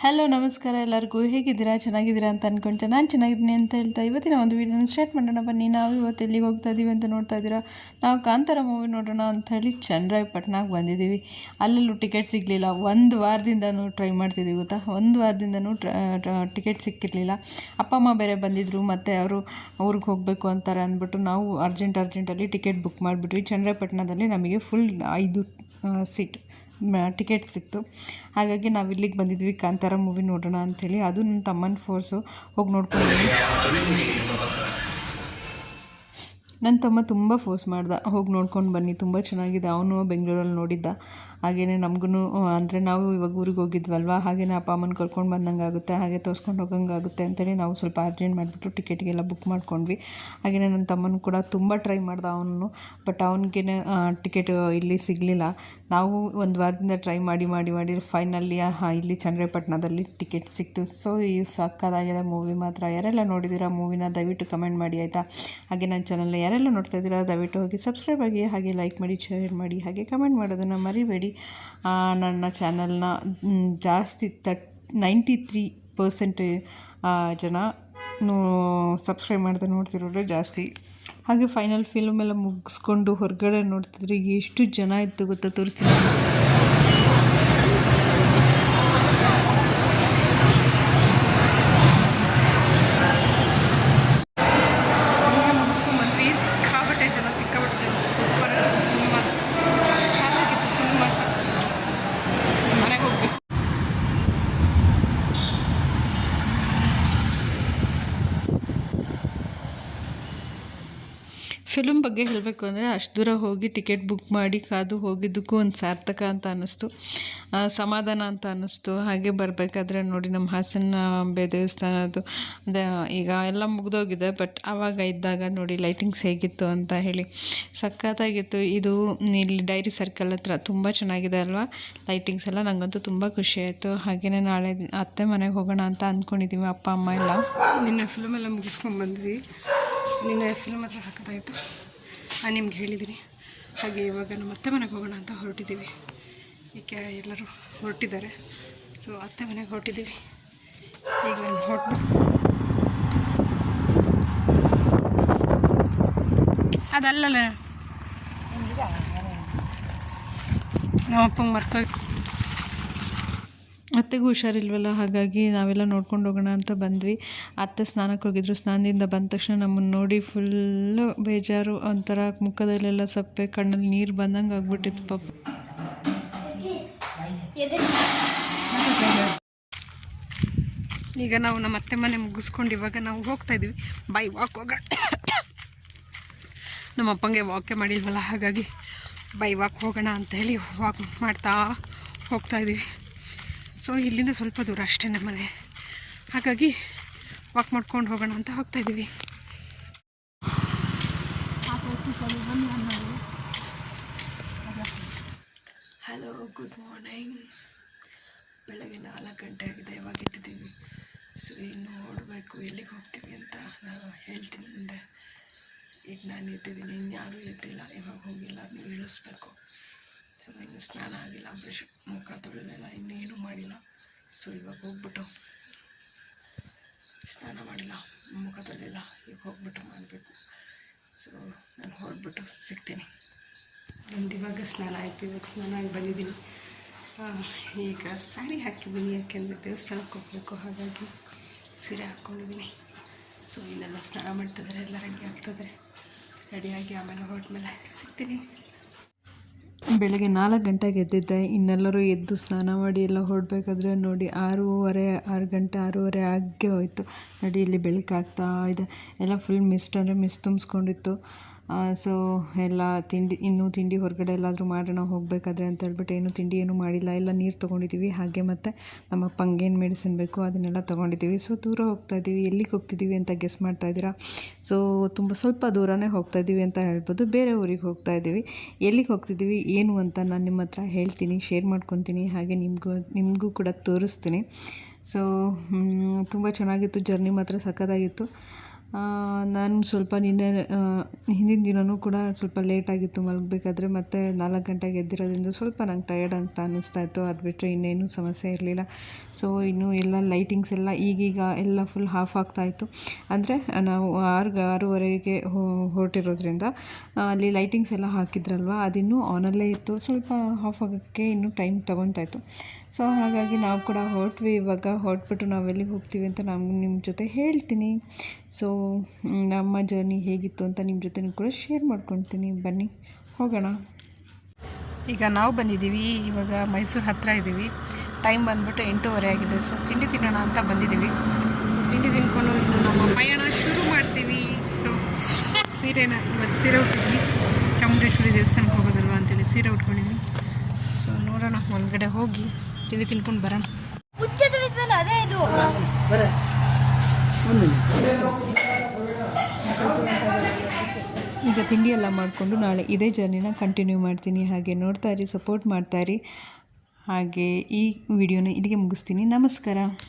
Hello ನಮಸ್ಕಾರ ಎಲ್ಲರಿಗೂ. ಹೇಗಿದ್ದೀರಾ? ಚೆನ್ನಾಗಿದ್ದೀರಾ ಅಂತ ಅನ್ಕೊಂಡೆ ನಾನು ಚೆನ್ನಾಗಿದ್ದೀನಿ ಅಂತ ಹೇಳ್ತಾ ಇವತ್ತಿನ ಒಂದು ವೀಡಿಯೋನ ಸ್ಟಾರ್ಟ್ ಮಾಡೋಣ. ಬನ್ನಿ, ನಾವು ಇವತ್ತು ಎಲ್ಲಿಗೆ ಹೋಗ್ತಾ ಇದ್ದೀವಿ ಅಂತ ನೋಡ್ತಾ ಇದ್ದೀರಾ? ನಾವು ಕಾಂತಾರ ಮೂವಿ ನೋಡೋಣ ಅಂತ ಹೇಳಿ ಚಂದ್ರಾಯಪಟ್ಟಣಕ್ಕೆ ಬಂದಿದ್ದೀವಿ. ಅಲ್ಲಲ್ಲೂ ಟಿಕೆಟ್ ಸಿಗಲಿಲ್ಲ. ಒಂದು ವಾರದಿಂದನೂ ಟ್ರೈ ಮಾಡ್ತಿದ್ದೀವಿ, ಗೊತ್ತಾ? ಒಂದು ವಾರದಿಂದನೂ ಟಿಕೆಟ್ ಸಿಕ್ಕಿರಲಿಲ್ಲ. ಅಪ್ಪ, ಅಮ್ಮ ಬೇರೆ ಬಂದಿದ್ದರು ಮತ್ತು ಅವರು ಊರಿಗೆ ಹೋಗಬೇಕು ಅಂತಾರೆ ಅಂದ್ಬಿಟ್ಟು ನಾವು ಅರ್ಜೆಂಟ್ ಅರ್ಜೆಂಟಲ್ಲಿ ಟಿಕೆಟ್ ಬುಕ್ ಮಾಡಿಬಿಟ್ವಿ. ಚಂದ್ರಾಯಪಟ್ಟಣದಲ್ಲಿ ನಮಗೆ ಫುಲ್ ಐದು ಸೀಟ್ ಟಿಕೆಟ್ ಸಿಕ್ತು. ಹಾಗಾಗಿ ನಾವು ಇಲ್ಲಿಗೆ ಬಂದಿದ್ವಿ, ಕಾಂತಾರ ಮೂವಿ ನೋಡೋಣ ಅಂಥೇಳಿ ಅದು ನನ್ನ ತಮ್ಮನ ಫೋರ್ಸು ಹೋಗಿ ನೋಡ್ಕೊಂಡು ನನ್ನ ತಮ್ಮ ತುಂಬ ಫೋರ್ಸ್ ಮಾಡ್ದ. ಹೋಗಿ ನೋಡ್ಕೊಂಡು ಬನ್ನಿ. ತುಂಬ ಚೆನ್ನಾಗಿದೆ. ಅವನು ಬೆಂಗಳೂರಲ್ಲಿ ನೋಡಿದ್ದ. ಹಾಗೆಯೇ ನಮಗೂ ಅಂದರೆ ನಾವು ಇವಾಗ ಊರಿಗೆ ಹೋಗಿದ್ವಲ್ವ? ಹಾಗೆಯೇ ಅಪ್ಪ ಅಮ್ಮನ ಕರ್ಕೊಂಡು ಬಂದಂಗೆ ಆಗುತ್ತೆ ಹಾಗೆ ತೋರಿಸ್ಕೊಂಡು ಹೋಗಂಗೆ ಆಗುತ್ತೆ ಅಂತೇಳಿ ನಾವು ಸ್ವಲ್ಪ ಅರ್ಜೆಂಟ್ ಮಾಡಿಬಿಟ್ಟು ಟಿಕೆಟ್ಗೆಲ್ಲ ಬುಕ್ ಮಾಡ್ಕೊಂಡ್ವಿ. ಹಾಗೆಯೇ ನನ್ನ ತಮ್ಮನೂ ಕೂಡ ತುಂಬ ಟ್ರೈ ಮಾಡ್ದ ಅವನು ಬಟ್ ಅವನಿಗೆ ಟಿಕೆಟ್ ಇಲ್ಲಿ ಸಿಗಲಿಲ್ಲ. ನಾವು ಒಂದು ವಾರದಿಂದ ಟ್ರೈ ಮಾಡಿ ಮಾಡಿ ಮಾಡಿ ಫೈನಲ್ಲಿ ಇಲ್ಲಿ ಚನ್ನರಾಯಪಟ್ಟಣದಲ್ಲಿ ಟಿಕೆಟ್ ಸಿಕ್ತು. ಸೊ ಈ ಸಕ್ಕದಾಗಿದೆ ಮೂವಿ ಮಾತ್ರ. ಯಾರೆಲ್ಲ ನೋಡಿದ್ದೀರಾ ಮೂವಿನ ದಯವಿಟ್ಟು ಕಮೆಂಟ್ ಮಾಡಿ, ಆಯಿತಾ? ಹಾಗೆ ನನ್ನ ಚಾನಲ್ನ ಯಾರೆಲ್ಲ ನೋಡ್ತಾ ಇದ್ದೀರಾ, ದಯವಿಟ್ಟು ಹೋಗಿ ಸಬ್ಸ್ಕ್ರೈಬ್ ಆಗಿ, ಹಾಗೆ ಲೈಕ್ ಮಾಡಿ ಶೇರ್ ಮಾಡಿ, ಹಾಗೆ ಕಮೆಂಟ್ ಮಾಡೋದನ್ನು ಮರಿಬೇಡಿ. ನನ್ನ ಚಾನಲ್ನ ಜಾಸ್ತಿ ತಟ್ ನೈಂಟಿ ತ್ರೀ ಪರ್ಸೆಂಟ್ ಜನ ಸಬ್ಸ್ಕ್ರೈಬ್ ಮಾಡಿದ್ರೆ ನೋಡ್ತಿರೋರು ಜಾಸ್ತಿ. ಹಾಗೆ ಫೈನಲ್ ಫಿಲ್ಮ್ ಎಲ್ಲ ಮುಗಿಸ್ಕೊಂಡು ಹೊರಗಡೆ ನೋಡ್ತಿದ್ರೆ ಎಷ್ಟು ಜನ ಇತ್ತು ಗೊತ್ತಾ ತೋರಿಸ್ತೀನಿ ಮೂವಿ ಮುಗಿಸ್ಕೊಂಡು ಬಂದ್ವಿ ಸಿಕ್ಕಾಬಟ್ಟೆ ಜನ ಸಿಕ್ಕಾಬಟ್ಟೆ ಜನ ಸೂಪರ್ ಆಗಿತ್ತು ಫಿಲ್ಮ್ ಮಾತ್ರ ಸಕ್ಕತ್ತಾಗಿತ್ತು ಫಿಲ್ಮ್ ಮಾತ್ರ ಮನೆಗೆ ಹೋಗ್ಬೇಕು ಫಿಲ್ಮ್ ಬಗ್ಗೆ ಹೇಳಬೇಕು ಅಂದರೆ ಅಷ್ಟು ದೂರ ಹೋಗಿ ಟಿಕೆಟ್ ಬುಕ್ ಮಾಡಿ ಕಾದು ಹೋಗಿದ್ದಕ್ಕೂ ಒಂದು ಸಾರ್ಥಕ ಅಂತ ಅನ್ನಿಸ್ತು. ಸಮಾಧಾನ ಅಂತ ಅನ್ನಿಸ್ತು. ಹಾಗೆ ಬರಬೇಕಾದ್ರೆ ನೋಡಿ ನಮ್ಮ ಹಾಸನ ಅಂಬೆ ದೇವಸ್ಥಾನದ್ದು ಈಗ ಎಲ್ಲ ಮುಗಿದೋಗಿದೆ ಬಟ್ ಆವಾಗ ಇದ್ದಾಗ ನೋಡಿ ಲೈಟಿಂಗ್ಸ್ ಹೇಗಿತ್ತು ಅಂತ ಹೇಳಿ. ಸಖತ್ತಾಗಿತ್ತು. ಇದು ಇಲ್ಲಿ ಡೈರಿ ಸರ್ಕಲ್ ಹತ್ರ ತುಂಬ ಚೆನ್ನಾಗಿದೆ ಅಲ್ವಾ? ಲೈಟಿಂಗ್ಸ್ ಎಲ್ಲ ನನಗಂತೂ ತುಂಬ ಖುಷಿ ಆಯಿತು. ಹಾಗೆಯೇ ನಾಳೆ ಅತ್ತೆ ಮನೆಗೆ ಹೋಗೋಣ ಅಂತ ಅಂದ್ಕೊಂಡಿದ್ದೀವಿ ಅಪ್ಪ, ಅಮ್ಮ ಎಲ್ಲ. ನಿನ್ನೆ ಫಿಲ್ಮ್ ಎಲ್ಲ ಮುಗಿಸ್ಕೊಂಡು ಬಂದ್ವಿ. ನಿನ್ನೆ ಫಿಲ್ಮ್ ಹತ್ರ ಸಖತ್ತಾಯಿತು ನಾನು ನಿಮ್ಗೆ ಹೇಳಿದ್ದೀನಿ ಹಾಗೆ ಇವಾಗ ನಮ್ಮ ಅತ್ತೆ ಮನೆಗೆ ಹೋಗೋಣ ಅಂತ ಹೊರಟಿದ್ದೀವಿ ಈಗ ಎಲ್ಲರೂ ಹೊರಟಿದ್ದಾರೆ. ಸೊ ಅತ್ತೆ ಮನೆಗೆ ಹೊರಟಿದ್ದೀವಿ ಈಗ ನಾನು ಹೊರಟು ಅದಲ್ಲಲ್ಲ. ನಮ್ಮ ಅಪ್ಪಂಗೆ ಮರ್ತೋಯ್ತು ಅತ್ತೆಗೂ ಹುಷಾರಿಲ್ವಲ್ಲ, ಹಾಗಾಗಿ ನಾವೆಲ್ಲ ನೋಡ್ಕೊಂಡು ಹೋಗೋಣ ಅಂತ ಬಂದ್ವಿ. ಅತ್ತೆ ಸ್ನಾನಕ್ಕೆ ಹೋಗಿದ್ರು. ಸ್ನಾನದಿಂದ ಬಂದ ತಕ್ಷಣ ನಮ್ಮನ್ನು ನೋಡಿ ಫುಲ್ಲು ಬೇಜಾರು. ಒಂಥರ ಮುಖದಲ್ಲೆಲ್ಲ ಸಪ್ಪೆ, ಕಣ್ಣಲ್ಲಿ ನೀರು ಬಂದಂಗೆ ಆಗ್ಬಿಟ್ಟಿತ್ತು ಪಾಪ. ಈಗ ನಾವು ನಮ್ಮ ಅತ್ತೆ ಮನೆ ಮುಗಿಸ್ಕೊಂಡು ಇವಾಗ ನಾವು ಹೋಗ್ತಾ ಇದೀವಿ ಬೈ ವಾಕ್ ಹೋಗೋಣ. ನಮ್ಮ ಅಪ್ಪಂಗೆ ವಾಕೆ ಮಾಡಿಲ್ವಲ್ಲ, ಹಾಗಾಗಿ ಬೈ ವಾಕ್ ಹೋಗೋಣ ಅಂತ ಹೇಳಿ ವಾಕ್ ಮಾಡ್ತಾ ಹೋಗ್ತಾ ಇದ್ದೀವಿ. ಸೊ ಇಲ್ಲಿಂದ ಸ್ವಲ್ಪ ದೂರ ಅಷ್ಟೇ ನಮ್ಮನೆ ಹಾಗಾಗಿ ವಾಕ್ ಮಾಡ್ಕೊಂಡು ಹೋಗೋಣ ಅಂತ ಹೋಗ್ತಾ ಇದ್ದೀವಿ. ಹಲೋ ಗುಡ್ ಮಾರ್ನಿಂಗ್ ಬೆಳಗ್ಗೆ ನಾಲ್ಕು ಗಂಟೆ ಆಗಿದೆ ಯಾವಾಗ ಇದ್ದೀವಿ ಸೊ ಇನ್ನು ಓಡಬೇಕು ಎಲ್ಲಿಗೆ ಹೋಗ್ತೀವಿ ಅಂತ ನಾನು ಹೇಳ್ತೀನಿ ಮುಂದೆ. ಈಗ ನಾನು ಇದ್ದಿದ್ದೀನಿ ಇನ್ಯಾರೂ ಎದ್ದಿಲ್ಲ, ಇವಾಗ ಹೋಗಿಲ್ಲ, ನೀವು ಇಳಿಸ್ಬೇಕು. ಸೊ ಸ್ನಾನ ಆಗಿಲ್ಲ ಬ್ರಷ್ ಮುಖ ತೊಳೆದಿಲ್ಲ, ಇನ್ನೇನು ಮಾಡಿಲ್ಲ. ಸೊ ಇವಾಗ ಹೋಗ್ಬಿಟ್ಟು ಸ್ನಾನ ಮಾಡಿಲ್ಲ, ಮುಖ ತೊಳೆದಿಲ್ಲ ಈಗ ಹೋಗ್ಬಿಟ್ಟು ಮಾಡಬೇಕು. ಸೊ ನಾನು ಹೊರಡ್ಬಿಟ್ಟು ಸಿಗ್ತೀನಿ. ನಂದು ಇವಾಗ ಸ್ನಾನ ಆಯಿತು, ಇವಾಗ ಸ್ನಾನ ಆಗಿ ಬಂದಿದ್ದೀನಿ. ಈಗ ಸ್ಯಾರಿ ಹಾಕಿದ್ದೀನಿ, ಯಾಕೆಂದರೆ ದೇವಸ್ಥಾನಕ್ಕೆ ಹೋಗಬೇಕು, ಹಾಗಾಗಿ ಸೀರೆ ಹಾಕ್ಕೊಂಡಿದ್ದೀನಿ. ಸೊ ಇಲ್ಲೆಲ್ಲ ಸ್ನಾನ ಮಾಡ್ತಿದ್ದಾರೆ ಎಲ್ಲ ರೆಡಿ ಆಗ್ತಿದ್ದಾರೆ ರೆಡಿಯಾಗಿ ಆಮೇಲೆ ಹೊರಟ್ಮೇಲೆ ಸಿಗ್ತೀನಿ. ಬೆಳಗ್ಗೆ ನಾಲ್ಕು ಗಂಟೆಗೆ ಎದ್ದಿದ್ದೆ. ಇನ್ನೆಲ್ಲರೂ ಎದ್ದು ಸ್ನಾನ ಮಾಡಿ ಎಲ್ಲ ಹೊರಡ್ಬೇಕಾದ್ರೆ ನೋಡಿ ಆರೂವರೆ, ಆರು ಗಂಟೆ, ಆರೂವರೆ ಆಗೇ ಹೋಯಿತು. ನೋಡಿ, ಇಲ್ಲಿ ಬೆಳಕಾಗ್ತಾ ಇದೆ. ಎಲ್ಲ ಫುಲ್ ಮಿಸ್ಟ್ ಅಂದರೆ ಮಿಸ್ ತುಂಬಿಸ್ಕೊಂಡಿತ್ತು. ಸೊ ಎಲ್ಲ ತಿಂಡಿ, ಇನ್ನೂ ತಿಂಡಿ ಹೊರಗಡೆ ಎಲ್ಲಾದರೂ ಮಾಡೋಣ ಹೋಗಬೇಕಾದ್ರೆ ಅಂತ ಹೇಳ್ಬಿಟ್ಟು ಏನು ತಿಂಡಿ ಏನೂ ಮಾಡಿಲ್ಲ. ಎಲ್ಲ ನೀರು ತೊಗೊಂಡಿದ್ದೀವಿ ಹಾಗೆ ಮತ್ತು ನಮ್ಮ ಪಂಗೇನು ಮೆಡಿಸಿನ್ ಬೇಕು ಅದನ್ನೆಲ್ಲ ತೊಗೊಂಡಿದ್ದೀವಿ ಸೊ ದೂರ ಹೋಗ್ತಾ ಇದ್ದೀವಿ ಎಲ್ಲಿಗೆ ಹೋಗ್ತಿದ್ದೀವಿ ಅಂತ ಗೆಸ್ ಮಾಡ್ತಾ ಇದ್ದೀರಾ? ಸೊ ತುಂಬ ಸ್ವಲ್ಪ ದೂರನೇ ಹೋಗ್ತಾ ಇದ್ದೀವಿ ಅಂತ ಹೇಳ್ಬೋದು. ಬೇರೆ ಊರಿಗೆ ಹೋಗ್ತಾ ಇದ್ದೀವಿ ಎಲ್ಲಿಗೆ ಹೋಗ್ತಿದ್ದೀವಿ ಏನು ಅಂತ ನಾನು ನಿಮ್ಮ ಹತ್ರ ಹೇಳ್ತೀನಿ. ಶೇರ್ ಮಾಡ್ಕೊತೀನಿ. ಹಾಗೆ ನಿಮಗೂ ನಿಮಗೂ ಕೂಡ ತೋರಿಸ್ತೀನಿ. ಸೊ ತುಂಬ ಚೆನ್ನಾಗಿತ್ತು. ಜರ್ನಿ ಮಾತ್ರ ಸಖತ್ತಾಗಿತ್ತು. ನಾನು ಸ್ವಲ್ಪ ನಿನ್ನೆ ಹಿಂದಿನ ದಿನವೂ ಕೂಡ ಸ್ವಲ್ಪ ಲೇಟಾಗಿತ್ತು ಮಲಗಬೇಕಾದ್ರೆ ಮತ್ತು ನಾಲ್ಕು ಗಂಟೆಗೆ ಎದ್ದಿರೋದ್ರಿಂದ ಸ್ವಲ್ಪ ನಂಗೆ ಟಯರ್ಡ್ ಅಂತ ಅನ್ನಿಸ್ತಾ ಇತ್ತು. ಅದು ಬಿಟ್ಟರೆ ಇನ್ನೇನು ಸಮಸ್ಯೆ ಇರಲಿಲ್ಲ. ಸೊ ಇನ್ನು ಎಲ್ಲ ಲೈಟಿಂಗ್ಸ್ ಎಲ್ಲ ಈಗೀಗ ಎಲ್ಲ ಫುಲ್ ಹಾಫ್ ಆಗ್ತಾಯಿತ್ತು ಅಂದರೆ ನಾವು ಆರು, ಆರೂವರೆಗೆ ಹೊರಟಿರೋದ್ರಿಂದ, ಅಲ್ಲಿ ಲೈಟಿಂಗ್ಸ್ ಎಲ್ಲ ಹಾಕಿದ್ರಲ್ವ, ಅದಿನ್ನೂ ಆನಲ್ಲೇ ಇತ್ತು. ಸ್ವಲ್ಪ ಆಫ್ ಆಗೋಕ್ಕೆ ಇನ್ನೂ ಟೈಮ್ ತೊಗೊತಾ ಇತ್ತು. ಸೊ ಹಾಗಾಗಿ ನಾವು ಕೂಡ ಹೊರಟ್ವಿ. ಇವಾಗ ಹೊರಟ್ಬಿಟ್ಟು ನಾವು ಎಲ್ಲಿಗೆ ಹೋಗ್ತೀವಿ ಅಂತ ನಾನು ನಿಮ್ಮ ಜೊತೆ ಹೇಳ್ತೀನಿ. ಸೊ ನಮ್ಮ ಜರ್ನಿ ಹೇಗಿತ್ತು ಅಂತ ನಿಮ್ಮ ಜೊತೆ ಕೂಡ ಶೇರ್ ಮಾಡ್ಕೊತೀನಿ. ಬನ್ನಿ ಹೋಗೋಣ. ಈಗ ನಾವು ಬಂದಿದ್ದೀವಿ. ಇವಾಗ ಮೈಸೂರು ಹತ್ತಿರ ಇದ್ದೀವಿ ಟೈಮ್ ಬಂದ್ಬಿಟ್ಟು ಎಂಟೂವರೆ ಆಗಿದೆ. ಸೊ ತಿಂಡಿ ತಿನ್ನೋಣ ಅಂತ ಬಂದಿದ್ದೀವಿ. ಸೊ ತಿಂಡಿ ತಿನ್ಕೊಂಡು ಇನ್ನು ನಮ್ಮ ಪಯಣ ಶುರು ಮಾಡ್ತೀವಿ. ಸೊ ಸೀರೆನ ಇವತ್ತು ಸೀರೆ ಉಟ್ಟಿದ್ವಿ ಚಾಮುಂಡೇಶ್ವರಿ ದೇವಸ್ಥಾನಕ್ಕೆ ಹೋಗೋದಲ್ವಾ ಅಂತೇಳಿ ಸೀರೆ ಉಟ್ಕೊಂಡಿದ್ವಿ ಸೊ ನೋಡೋಣ. ಒಳಗಡೆ ಹೋಗಿ ತಿಂಡಿ ತಿನ್ಕೊಂಡು ಬರೋಣ. ಅದೇ ಇದು. ಈಗ ತಿಂಡಿಯೆಲ್ಲ ಮಾಡಿಕೊಂಡು ನಾಳೆ ಇದೇ ಜರ್ನಿನ ಕಂಟಿನ್ಯೂ ಮಾಡ್ತೀನಿ. ಹಾಗೆ ನೋಡ್ತಾ ಇರಿ ಸಪೋರ್ಟ್ ಮಾಡ್ತಾ ಇರಿ. ಹಾಗೆ ಈ ವಿಡಿಯೋನ ಇಲ್ಲಿಗೆ ಮುಗಿಸ್ತೀನಿ. ನಮಸ್ಕಾರ.